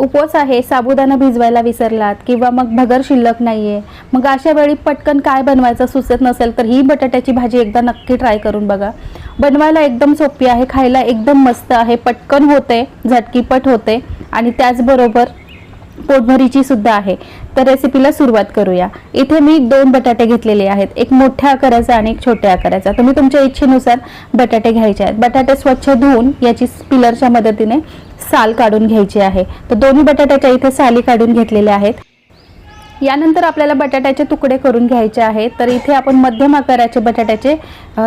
उपवास आहे साबुदाणा भिजवायला विसरलात किंवा मग भगर शिल्लक नाही आहे मग अशा वेळी पटकन काय बनवायचं सुचत नसेल तर ही बटाट्याची भाजी एकदा नक्की ट्राय करून बघा. बनवायला एकदम सोपी आहे खायला एकदम मस्त आहे पटकन होते झटकीपट होते आणि त्याचबरोबर पोटभरीची सुद्धा आहे. तर रेसिपीला सुरुवात करूया. इथे मी दोन बटाटे घेतलेले आहेत. एक मोठ्या आकाराचा आणि एक छोट्या आकाराचा. तुम्ही तुमच्या इच्छेनुसार बटाटे घ्यायचे आहेत. बटाटे स्वच्छ धुवून याची पिलरच्या मदतीने साल काढून घ्यायची आहे. तर दोन्ही बटाट्याच्या इथे साली काढून घेतलेल्या आहेत. यानंतर आपल्याला बटाट्याचे तुकडे करून घ्यायचे आहेत. तर इथे आपण मध्यम आकाराचे बटाट्याचे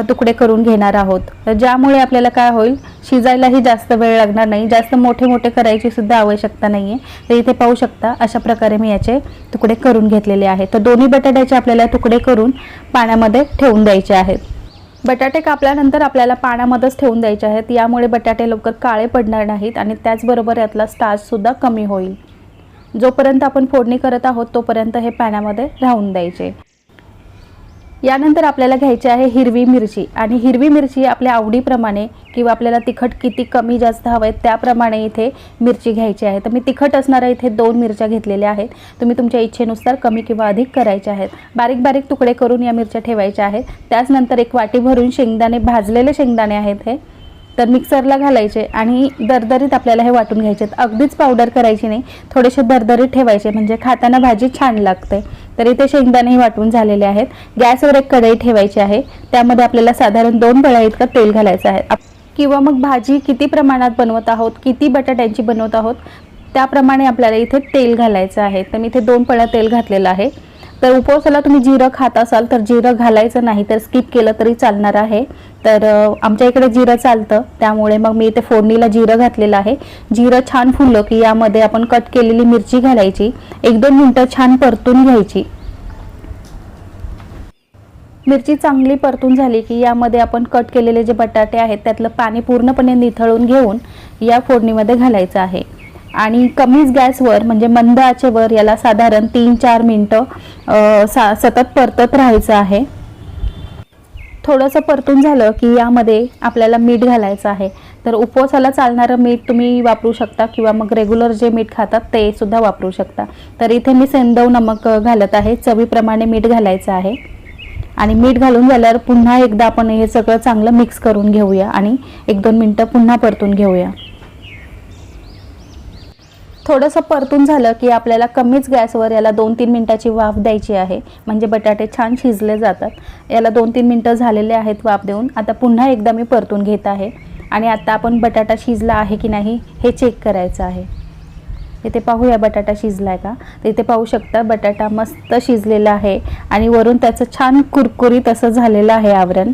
तुकडे करून घेणार आहोत. तर ज्यामुळे आपल्याला काय होईल? शिजायलाही जास्त वेळ लागणार नाही. जास्त मोठे मोठे करायची सुद्धा आवश्यकता नाही आहे तर इथे पाहू शकता अशा प्रकारे मी याचे तुकडे करून घेतलेले आहेत. तर दोन्ही बटाट्याचे आपल्याला तुकडे करून पाण्यामध्ये ठेवून द्यायचे आहेत. बटाटे कापल्यानंतर आपल्याला पाण्यामध्येच ठेवून द्यायचे आहेत. यामुळे बटाटे लवकर काळे पडणार नाहीत आणि त्याचबरोबर यातला स्टार्चसुद्धा कमी होईल. जोपर्यंत आपण फोडणी करत आहोत तोपर्यंत हे पाण्यामध्ये राहून द्यायचे. यानंतर आपल्याला घ्यायची आहे हिरवी मिरची. आणि हिरवी मिरची आपल्या आवडीप्रमाणे किंवा आपल्याला तिखट किती कमी जास्त हवं आहे त्याप्रमाणे इथे मिरची घ्यायची आहे. तर मी तिखट असणाऱ्या इथे दोन मिरच्या घेतलेल्या आहेत. तुम्ही तुमच्या इच्छेनुसार कमी किंवा अधिक करायच्या आहेत. बारीक बारीक तुकडे करून या मिरच्या ठेवायच्या आहेत. त्याचनंतर एक वाटी भरून शेंगदाणे भाजलेले शेंगदाणे आहेत हे. तर मिक्सरला घालायचे आणि दरदरीत आपल्याला हे वाटून घ्यायचे. आहेत. अगदीच पावडर करायची नाही थोडेसे दरदरीत ठेवायचे. म्हणजे खाताना भाजी छान लागते. तर इथे शेंगदाणेही वाटून झालेले आहेत. गॅसवर एक कढई ठेवायची आहे. त्यामध्ये आपल्याला साधारण दोन बळ्या इतकं तेल घालायचं आहे. किंवा मग भाजी किती प्रमाणात बनवत आहोत किती बटाट्यांची बनवत आहोत त्याप्रमाणे आपल्याला इथे तेल घालायचं आहे. तर मी इथे दोन पळ्या तेल घातलेलं आहे. तर उपवासाला तुम्ही जिरं खात असाल तर जिरं घालायचं नाही तर स्किप केलं तरी चालणार आहे. तर आमच्या इकडे जिरं चालतं त्यामुळे मग मी इथे फोडणीला जिरं घातलेलं आहे. जिरं छान फुललं की यामध्ये आपण कट केलेली मिरची घालायची. एक दोन मिनटं छान परतून घ्यायची. मिरची चांगली परतून झाली की यामध्ये आपण कट केलेले जे बटाटे आहेत त्यातलं पाणी पूर्णपणे निथळून घेऊन या फोडणीमध्ये घालायचं आहे. आणि कमीच गॅसवर म्हणजे मंद आचेवर याला साधारण तीन चार मिनटं सा सतत परतत राहायचं आहे. थोडंसं परतून झालं की यामध्ये आपल्याला मीठ घालायचं आहे. तर उपवासाला चालणारं मीठ तुम्ही वापरू शकता किंवा मग रेग्युलर जे मीठ खातात ते सुद्धा वापरू शकता. तर इथे मी सेंदव नमक घालत आहे. चवीप्रमाणे मीठ घालायचं आहे. आणि मीठ घालून झाल्यावर पुन्हा एकदा आपण हे सगळं चांगलं मिक्स करून घेऊया आणि एक दोन मिनटं पुन्हा परतून घेऊया. थोडंसं परतून झालं की आपल्याला कमीच गॅसवर याला दोन तीन मिनटाची वाफ द्यायची आहे. म्हणजे बटाटे छान शिजले जातात. याला दोन तीन मिनटं झालेले आहेत वाफ देऊन. आता पुन्हा एकदा मी परतून घेत आहे. आणि आता आपण बटाटा शिजला आहे की नाही हे चेक करायचं आहे. इथे पाहूया बटाटा शिजला आहे का? तर इथे पाहू शकता बटाटा मस्त शिजलेला आहे. आणि वरून त्याचं छान कुरकुरीत असं झालेलं आहे आवरण.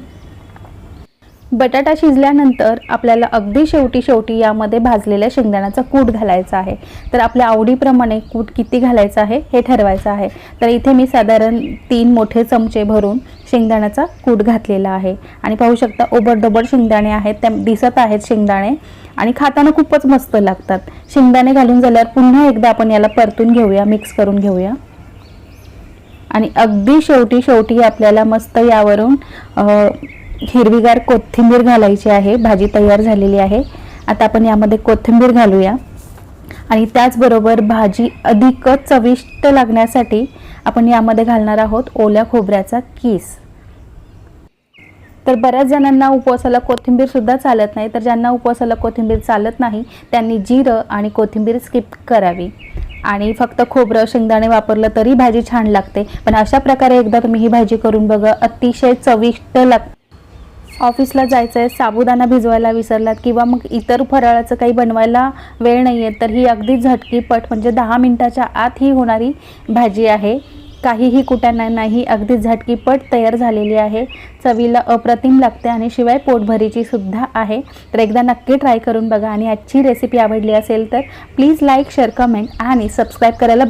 बटाटा शिजल्यानंतर आपल्याला अगदी शेवटी शेवटी यामध्ये भाजलेल्या शेंगदाण्याचा कूट घालायचा आहे. तर आपल्या आवडीप्रमाणे कूट किती घालायचं आहे हे ठरवायचं आहे. तर इथे मी साधारण तीन मोठे चमचे भरून शेंगदाण्याचा कूट घातलेला आहे. आणि पाहू शकता ओबडधोबड शेंगदाणे आहेत त्या दिसत आहेत शेंगदाणे. आणि खाताना खूपच मस्त लागतात. शेंगदाणे घालून झाल्यावर पुन्हा एकदा आपण याला परतून घेऊया मिक्स करून घेऊया. आणि अगदी शेवटी शेवटी आपल्याला मस्त यावरून हिरवीगार कोथिंबीर घालायची आहे. भाजी तयार झालेली आहे. आता आपण यामध्ये कोथिंबीर घालूया. आणि त्याचबरोबर भाजी अधिकच चविष्ट लागण्यासाठी आपण यामध्ये घालणार आहोत ओल्या खोबऱ्याचा किस. तर बऱ्याच जणांना उपवासाला कोथिंबीर सुद्धा चालत नाही. तर ज्यांना उपवासाला कोथिंबीर चालत नाही त्यांनी जिरं आणि कोथिंबीर स्किप करावी. आणि फक्त खोबरं शेंगदाणे वापरलं तरी भाजी छान लागते. पण अशा प्रकारे एकदा तुम्ही ही भाजी करून बघा अतिशय चविष्ट लाग ऑफिसला जायचं आहे साबुदाणा भिजवायला विसरलात किंवा मग इतर फराळाचं काही बनवायला वेळ नाही आहे तर ही अगदी झटकीपट म्हणजे दहा मिनटाच्या आत ही होणारी भाजी आहे. काहीही कुट्यांना नाही अगदी झटकीपट तयार झालेली आहे. चवीला अप्रतिम लागते आणि शिवाय पोटभरीची सुद्धा आहे. तर एकदा नक्की ट्राय करून बघा आणि आजची रेसिपी आवडली असेल तर प्लीज लाईक शेअर कमेंट आणि सबस्क्राईब करायला